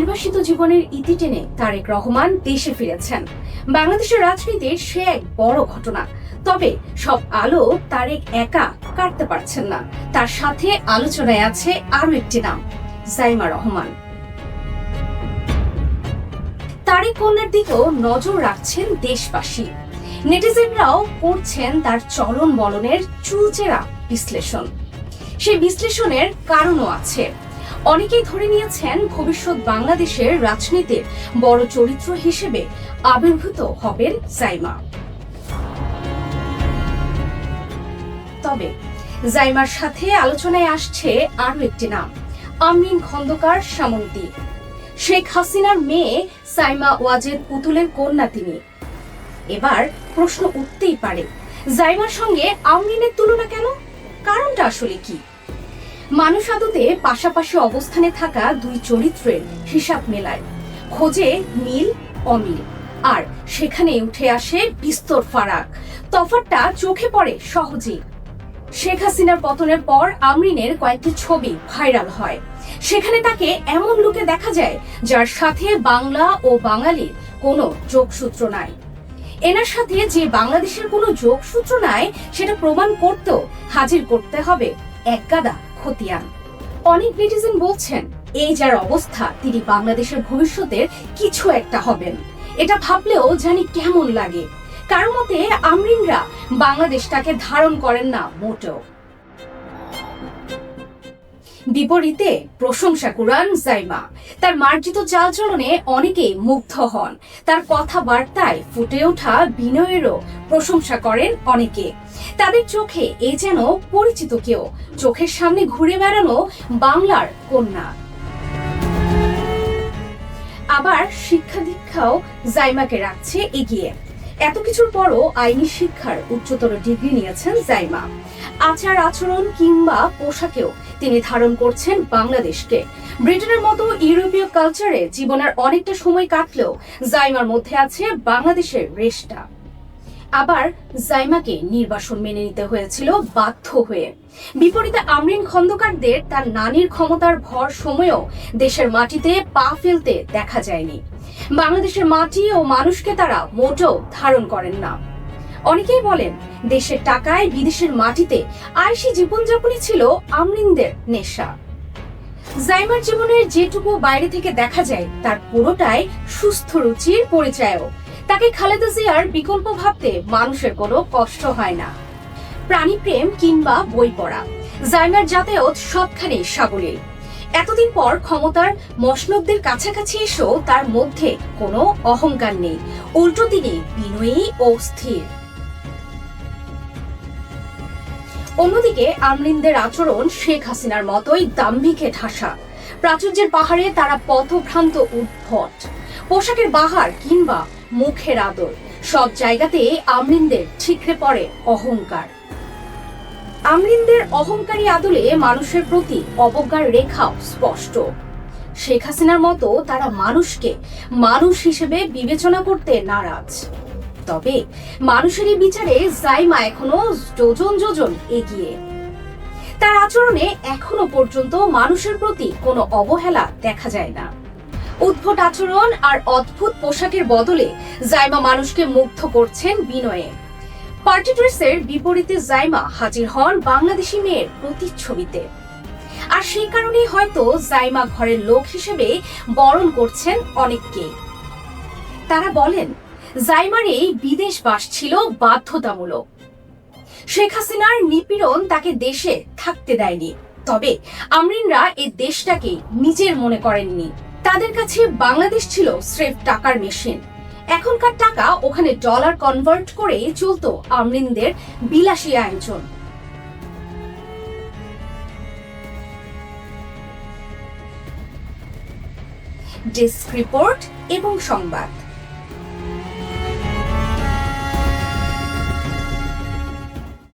নির্বাসিত জীবনের ইতি টেনে তারেক রহমান দেশে ফিরেছেন। বাংলাদেশের রাজনীতির সে এক বড় ঘটনা। তবে সব আলো তারেক একা কাটতে পারছেন না। তার সাথে আলোচনায় আছে আরও একটি নাম, জাইমা রহমান। তারেক কন্যার দিকেও নজর রাখছেন দেশবাসী। নেটিজেনরাও করছেন তার চলন বলনের চুলচেরা বিশ্লেষণ। সেই বিশ্লেষণের কারণও আছে। অনেকেই ধরে নিয়েছেন ভবিষ্যৎ বাংলাদেশের রাজনীতির বড় চরিত্র হিসেবে আবির্ভূত হবেন জাইমা। তবে জাইমার সাথে আলোচনায় আসছে আরও একটি নাম আমরিন খন্দকার সামন্তী। শেখ হাসিনার মেয়ে সাইমা ওয়াজেদ পুতুলের কন্যা তিনি। এবার প্রশ্ন উঠতেই পারে, জাইমার সঙ্গে আমরিনের তুলনা কেন? কারণটা আসলে কি? মানুষ আদতে পাশাপাশি অবস্থানে থাকা দুই চরিত্রের হিসাব মেলায়। খোঁজে মিল অমিল। আর সেখানে উঠে আসে বিস্তর ফারাক। তফাতটা চোখে পড়ে সহজেই। শেখ হাসিনার পতনের পর আমরিনের কয়েকটি ছবি ভাইরাল হয়। সেখানে তাকে এমন লোকে দেখা যায় যার সাথে বাংলা ও বাঙালির কোনো যোগসূত্র নাই। এনার সাথে যে বাংলাদেশের কোনো যোগসূত্র নাই, সেটা প্রমাণ করতেও হাজির করতে হবে এক গাদা খতিয়ান। অনেক নেটিজেন বলছেন, এই যার অবস্থা, তিনি বাংলাদেশের ভবিষ্যতের কিছু একটা হবেন। এটা ভাবলেও জানি কেমন লাগে। কারও মতে আমরিনরা বাংলাদেশটাকে ধারণ করেন না, মোটেও। বিপরীতে প্রশংসা কুরান জাইমা। তার মার্জিত চালচলনে অনেকেই মুগ্ধ হন। তার কথাবার্তায় ফুটে ওঠা বিনয়েরও প্রশংসা করেন অনেকে। তাদের চোখে এ যেন পরিচিত কেউ। চোখের সামনে ঘুরে বেড়ানো বাংলার কন্যা। আবার শিক্ষা দীক্ষাও জাইমাকে রাখছে এগিয়ে। এত কিছুর পরও আইনি শিক্ষার উচ্চতর ডিগ্রি নিয়েছেন জাইমা। আচার আচরণ কিংবা পোশাকেও তিনি ধারণ করছেন বাংলাদেশকে। ব্রিটেনের মতো ইউরোপীয় কালচারে জীবনের অনেকটা সময় কাটলেও জাইমার মধ্যে আছে বাংলাদেশের রেশটা। আবার জাইমাকে নির্বাসন মেনে নিতে হয়েছিল বাধ্য হয়ে। বিপরীতে আমরিন খন্দকারদের তার নানির ক্ষমতার ভর সময়েও দেশের মাটিতে পা ফেলতে দেখা যায়নি। বাংলাদেশের মাটি ও মানুষকে তারা মোটেও ধারণ করেন না। অনেকেই বলেন, দেশের টাকায় বিদেশের মাটিতে আয়সী জীবনযাপনই ছিল আমরিনদের নেশা। জাইমার জীবনের যেটুকু বাইরে থেকে দেখা যায়, তার পুরোটাই সুস্থ রুচির পরিচয়ও। তাকে খালেদা জিয়ার বিকল্প ভাবতে মানুষের কোনো কষ্ট হয় না। প্রাণীপ্রেম কিংবা বই পড়া, জাইমার যাতায়াত সবখানে সাবলীল। এতদিন পর ক্ষমতার মসনবদের কাছাকাছি এসেও তার মধ্যে কোনো অহংকার নেই। উল্টো তিনি বিনয়ী ও স্থির। অন্যদিকে আমরিনদের আচরণ শেখ হাসিনার মতোই দাম্ভিকে ঠাসা। প্রাচুর্যের পাহাড়ে তারা পথভ্রান্ত উদ্ভট। পোশাকের বাহার কিংবা মুখের আদর। সব জায়গাতে আমরিনদের ঠিকরে পড়ে অহংকার। আমরিনদের অহংকারী আদলে মানুষের প্রতি অবজ্ঞার রেখাও স্পষ্ট। শেখ হাসিনার মতো তারা মানুষকে মানুষ হিসেবে বিবেচনা করতে নারাজ। তবে মানুষেরই বিচারে জাইমা এখনও যোজন যোজন এগিয়ে। তার আচরণে এখনও পর্যন্ত মানুষের প্রতি কোনো অবহেলা দেখা যায় না। উদ্ভট আচরণ আর অদ্ভুত পোশাকের বদলে জাইমা মানুষকে মুগ্ধ করছেন বিনয়ে। পার্টি ড্রেসের বিপরীতে জাইমা হাজির হন বাংলাদেশি মেয়ের প্রতিচ্ছবিতে। আর সেই কারণেই হয়তো জাইমা ঘরের লোক হিসেবে বরণ করছেন অনেককে তারা বলেন জাইমার এই বিদেশ বাস ছিল বাধ্যতামূলক। শেখ হাসিনার নিপীড়ন তাকে দেশে থাকতে দেয়নি। তবে আমরিনরা এই দেশটাকে নিজের মনে করেননি। তাদের কাছে বাংলাদেশ ছিল স্রেফ টাকার মেশিন। এখনকার টাকা ওখানে ডলার কনভার্ট করে চলতো আমরিনদের বিলাসী আয়োজন। ডেস্ক রিপোর্ট এবং সংবাদ।